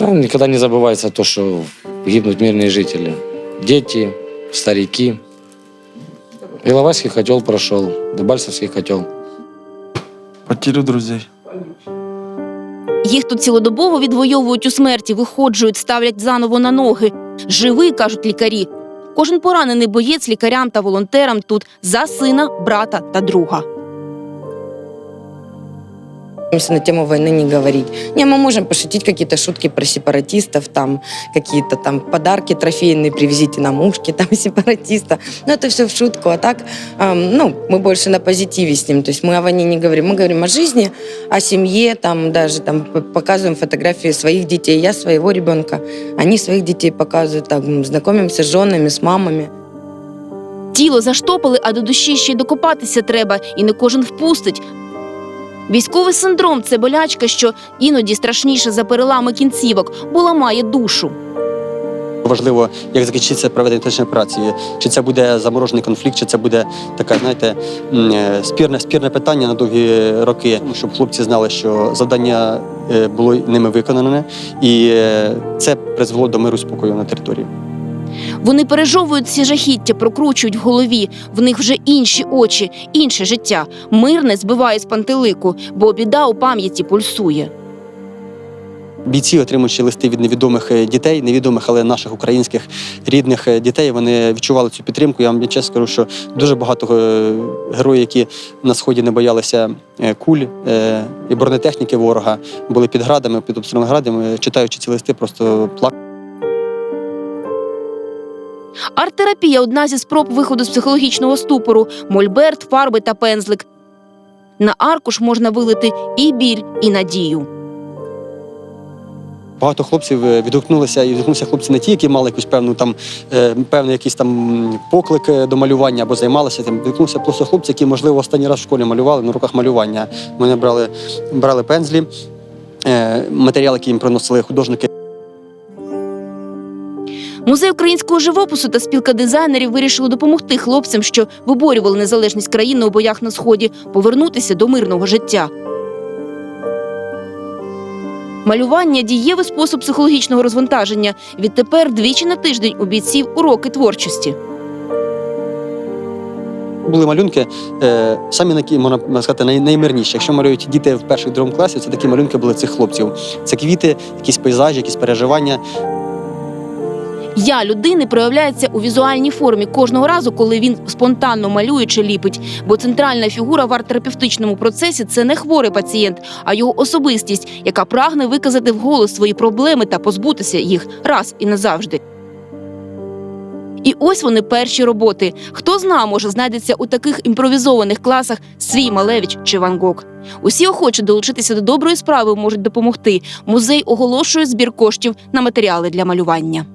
Там никогда не забывается то, что гибнут мирные жители. Дети, старики. Иловайский котел прошел, Дебальцевский котел. Потерю друзей. Їх тут цілодобово відвоюють у смерті, виходжують, ставлять заново на ноги. Живий, кажуть лікарі. Кожен поранений боєць лікарям та волонтерам тут за сина, брата та друга. Стараемся на тему войны не говорить. Не, мы можем пошутить какие-то шутки про сепаратистов, там какие-то там подарки трофейные, привезите нам ушки там сепаратиста. Но это все в шутку. А так, эм, ну, мы больше на позитиве с ним. То есть мы о войне не говорим. Мы говорим о жизни, о семье, там даже там п- показываем фотографии своих детей. Я своего ребенка, они своих детей показывают. Так, м, знакомимся с женами, с мамами. Тіло заштопали, а до душі ще й докопатися треба, і не кожен впустить. Військовий синдром це болячка, що іноді страшніше за перелами кінцівок, бо ламає душу. Важливо, як закінчиться проведення точної операції. Чи це буде заморожений конфлікт, чи це буде таке, знаєте, е, спірне, спірне питання на довгі роки, щоб хлопці знали, що завдання е, було ними виконане, і е, це призвело до миру спокою на території. Вони пережовують ці жахіття, прокручують в голові. В них вже інші очі, інше життя. Мирне збиває з пантелику, бо біда у пам'яті пульсує. Бійці, отримуючи листи від невідомих е, дітей, невідомих, але наших українських рідних е, дітей, вони відчували цю підтримку. Я вам чесно скажу, що дуже багато е, героїв, які на сході не боялися куль і бронетехніки ворога, були під градами, під обстрілами градами, читаючи ці листи, просто плакали. Арт-терапія одна зі спроб виходу з психологічного ступору, мольберт, фарби та пензлик. На аркуш можна вилити і біль, і надію. Багато хлопців е, відгукнулися і відгукнулися хлопці не ті, які мали якусь певну там е, певний якийсь там поклик е, до малювання або займалися тим. Відгукнулися просто хлопці, які, можливо, останній раз в школі малювали на руках малювання. Вони брали, брали пензлі, е, матеріал, який їм приносили художники. Музей українського живопису та спілка дизайнерів вирішили допомогти хлопцям, що виборювали незалежність країни у боях на сході, повернутися до мирного життя. Малювання дієвий спосіб психологічного розвантаження. Відтепер двічі на тиждень у бійців уроки творчості. Були малюнки, е, самі які, можна сказати, най- наймирніші. Якщо малюють діти в перших другому класі, це такі малюнки були цих хлопців. Це квіти, якісь пейзажі, якісь переживання. Я людини проявляється у візуальній формі кожного разу, коли він спонтанно малює чи ліпить. Бо центральна фігура в арт-терапевтичному процесі це не хворий пацієнт, а його особистість, яка прагне виказати вголос свої проблеми та позбутися їх раз і назавжди. І ось вони перші роботи. Хто зна, може знайдеться у таких імпровізованих класах свій Малевич чи Ван Гог. Усі охочі долучитися до доброї справи можуть допомогти. Музей оголошує збір коштів на матеріали для малювання.